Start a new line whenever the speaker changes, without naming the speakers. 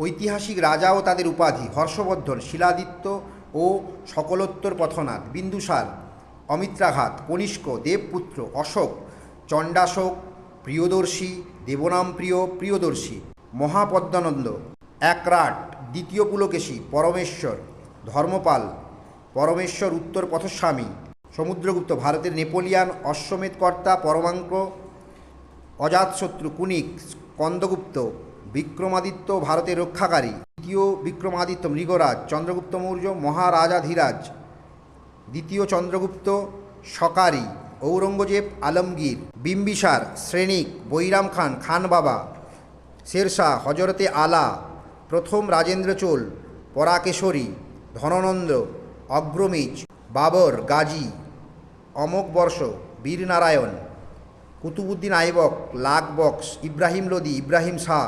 ঐতিহাসিক রাজা ও তাদের উপাধি, হর্ষবর্ধন, শিলাদিত্য ও সকলোত্তর পথনাথ বিন্দুসার, অমিত্রাঘাত, কনিষ্ক, দেবপুত্র, অশোক, চণ্ডাশোক, প্রিয়দর্শী, দেবনামপ্রিয়, প্রিয়দর্শী, মহাপদ্মানন্দ, একরাট, দ্বিতীয় পুলকেশী, পরমেশ্বর, ধর্মপাল, পরমেশ্বর উত্তর পথস্বামী, সমুদ্রগুপ্ত, ভারতের নেপোলিয়ান অশ্বমেধ কর্তা পরমাঙ্ক, অজাতশত্রু, কুনিক, স্কন্দগুপ্ত বিক্রমাদিত্য ভারতের রক্ষাকারী। দ্বিতীয় বিক্রমাদিত্য মৃগরাজ, চন্দ্রগুপ্ত মৌর্য, মহারাজাধীরাজ। দ্বিতীয় চন্দ্রগুপ্ত সকারি, ঔরঙ্গজেব আলমগীর, বিম্বিসার, শ্রেণিক, বৈরাম খান খান বাবা, শেরশাহ, হজরতে আলা, প্রথম রাজেন্দ্র চোল, পরাকেশরী, ধননন্দ, অগ্রমিজ, বাবর, গাজী অমোক বর্ষ, বীরনারায়ণ, কুতুবুদ্দিন আইবক লাক বক্স, ইব্রাহিম লোদি, ইব্রাহিম শাহ